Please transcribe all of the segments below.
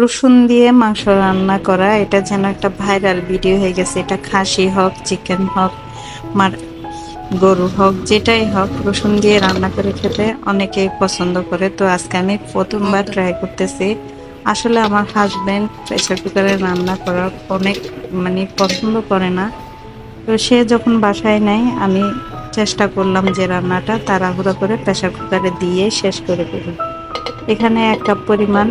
রসুন দিয়ে মাংস রান্না করা এটা যেন একটা ভাইরাল ভিডিও হয়ে গেছে। এটা খাসি হোক চিকেন হোক মার গরু হোক যেটাই হোক রসুন দিয়ে রান্না করে খেতে অনেকেই পছন্দ করে। তো আজকে আমি প্রথমবার ট্রাই করতেছি। আসলে আমার হাজব্যান্ড প্রেসার কুকারে রান্না করা অনেক মানে পছন্দ করে না। তো সে যখন বাসায় নেয় আমি চেষ্টা করলাম যে রান্নাটা তাড়াহুড়ো করে প্রেসার কুকারে দিয়ে শেষ করে দেব এখানে এক কাপ পরিমাণ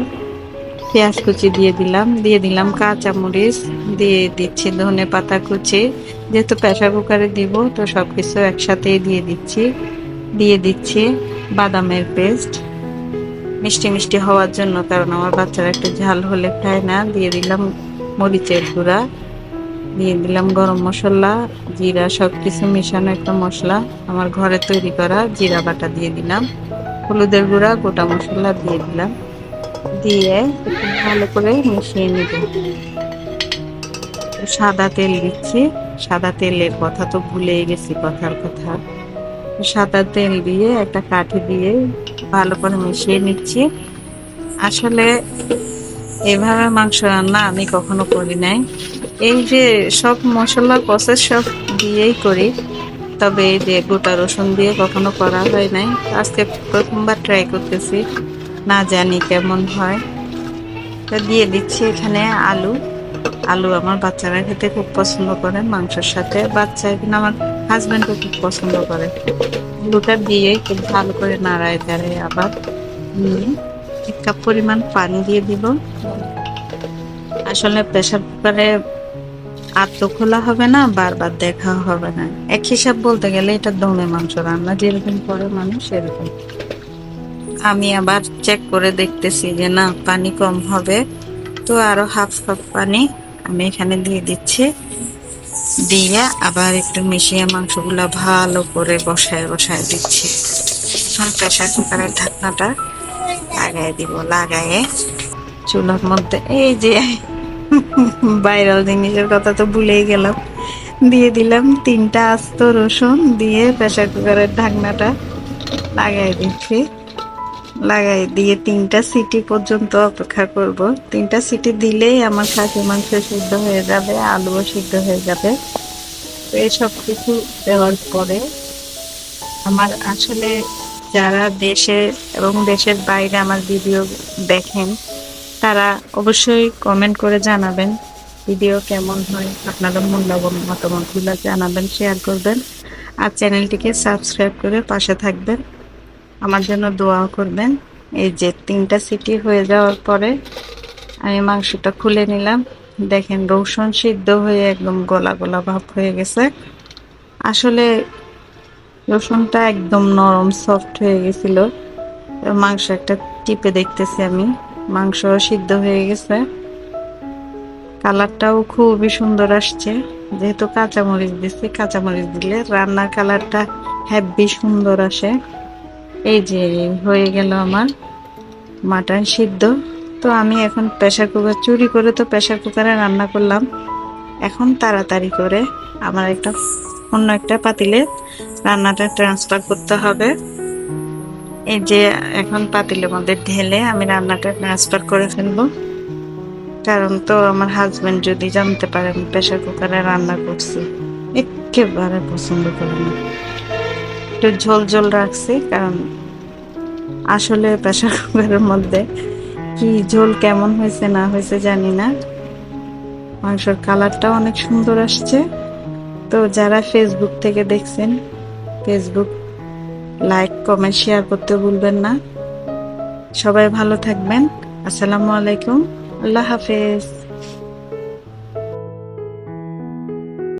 পেঁয়াজ কুচি দিয়ে দিলাম দিয়ে দিলাম কাঁচামরিচ, দিয়ে দিচ্ছি ধনে পাতা কুচি। যেহেতু প্রেসার কুকারে দিব, তো সব কিছু একসাথেই দিয়ে দিচ্ছি। দিয়ে দিচ্ছি বাদামের পেস্ট। মিষ্টি মিষ্টি হওয়ার জন্য, কারণ আমার বাচ্চারা একটু ঝাল হলে খায় না। দিয়ে দিলাম মরিচের গুঁড়া। দিয়ে দিলাম গরম মশলা, জিরা সব কিছু মিশানো একটা মশলা, আমার ঘরে তৈরি করা জিরা বাটা দিয়ে দিলাম। হলুদের গুঁড়া, গোটা মশলা দিয়ে দিলাম। দিয়ে একটু ভালো করে মিশিয়ে নিব। সাদা তেল দিচ্ছি। সাদা তেলের কথা তো ভুলেই গেছি কথার কথা। সাদা তেল দিয়ে একটা কাঠি দিয়ে ভালো করে মিশিয়ে নিচ্ছি। আসলে এভাবে মাংস রান্না আমি কখনো করি নাই। এই যে সব মশলা প্রসেস সব দিয়েই করি। তবে এই যে গোটা রসুন দিয়ে কখনো করা হয় নাই। আজকে প্রথমবার ট্রাই করতেছি। না জানি কেমন হয়। তো দিয়ে দিচ্ছি এখানে আলু। আলু আমার বাচ্চারা খেতে খুব পছন্দ করে, মাংসের সাথে। বাচ্চা কিনা আমার হাজব্যান্ডও খুব পছন্দ করে। আলুটা দিয়ে খুব ভালো করে নাড়ায় দাঁড়ায় আবার। নিয়ে এক কাপ পরিমাণ পানি দিয়ে দিব। আসলে প্রেসার কুকারে আর তো খোলা হবে না, বারবার দেখা হবে না। এক হিসাব বলতে গেলে এটা দমে মাংস রান্না, যেরকম করে মানুষ সেরকম। আমি আবার চেক করে দেখতেছি যে না, পানি কম হবে। তো আরও হাফ কাপ পানি আমি এখানে দিয়ে দিচ্ছি। দিয়ে আবার একটু মিশিয়ে মাংসগুলো ভালো করে বসায় বসায় দিচ্ছি। এখন প্রেশার কুকারের ঢাকনাটা লাগাই দিব, লাগায়ে চুলার মধ্যে এই যে ভাইরাল জিনিসের কথা তো ভুলেই গেলাম। দিয়ে দিলাম তিনটা আস্ত রসুন, দিয়ে প্রেশার কুকারের ঢাকনাটা লাগাই দিচ্ছি। লাগাই দিয়ে তিনটা সিটি পর্যন্ত অপেক্ষা করব। তিনটা সিটি দিলেই আমার খাসি মাংস সিদ্ধ হয়ে যাবে, আলুও সিদ্ধ হয়ে যাবে। তো এইসব কিছু দেওয়ার পরে আমার আসলে যারা দেশে এবং দেশের বাইরে আমার ভিডিও দেখেন, তারা অবশ্যই কমেন্ট করে জানাবেন, ভিডিও কেমন হয় আপনারা মূল্যবান মতামতগুলো জানাবেন শেয়ার করবেন, আর চ্যানেলটিকে সাবস্ক্রাইব করে পাশে থাকবেন। আমার জন্য দোয়া করবেন। এই যে তিনটা সিটি হয়ে যাওয়ার পরে আমি মাংসটা খুলে নিলাম। দেখেন রসুন সিদ্ধ হয়ে একদম গলা গলা ভাব হয়ে গেছে। আসলে রসুনটা একদম নরম সফট হয়ে গেছিল। মাংস একটা টিপে দেখতেছি আমি। মাংস সিদ্ধ হয়ে গেছে। কালারটাও খুবই সুন্দর আসছে। যেহেতু কাঁচামরিচ দিচ্ছি কাঁচামরিচ দিলে রান্নার কালারটা হ্যাভি সুন্দর আসে। এই যে হয়ে গেল আমার মাটন সিদ্ধ। তো আমি এখন প্রেশার কুকার চুরি করে তো প্রেশার কুকারে রান্না করলাম। এখন তাড়াতাড়ি করে আমার একটা অন্য একটা পাতিলে রান্নাটা ট্রান্সফার করতে হবে। এই যে এখন পাতিলের মধ্যে ঢেলে আমি রান্নাটা ট্রান্সফার করে ফেলব। কারণ তো আমার হাজব্যান্ড যদি জানতে পারে আমি প্রেশার কুকারে রান্না করছি, একেবারে পছন্দ করি না। একটু ঝোল ঝোল রাখছি, কারণ আসলে প্রেশার কুকারের মধ্যে কি ঝোল কেমন হয়েছে না হয়েছে জানি না। মাংসের কালারটা অনেক সুন্দর আসছে। তো যারা ফেসবুক থেকে দেখছেন ফেসবুক লাইক কমেন্ট শেয়ার করতে ভুলবেন না। সবাই ভালো থাকবেন। আসসালামু আলাইকুম। আল্লাহ হাফেজ।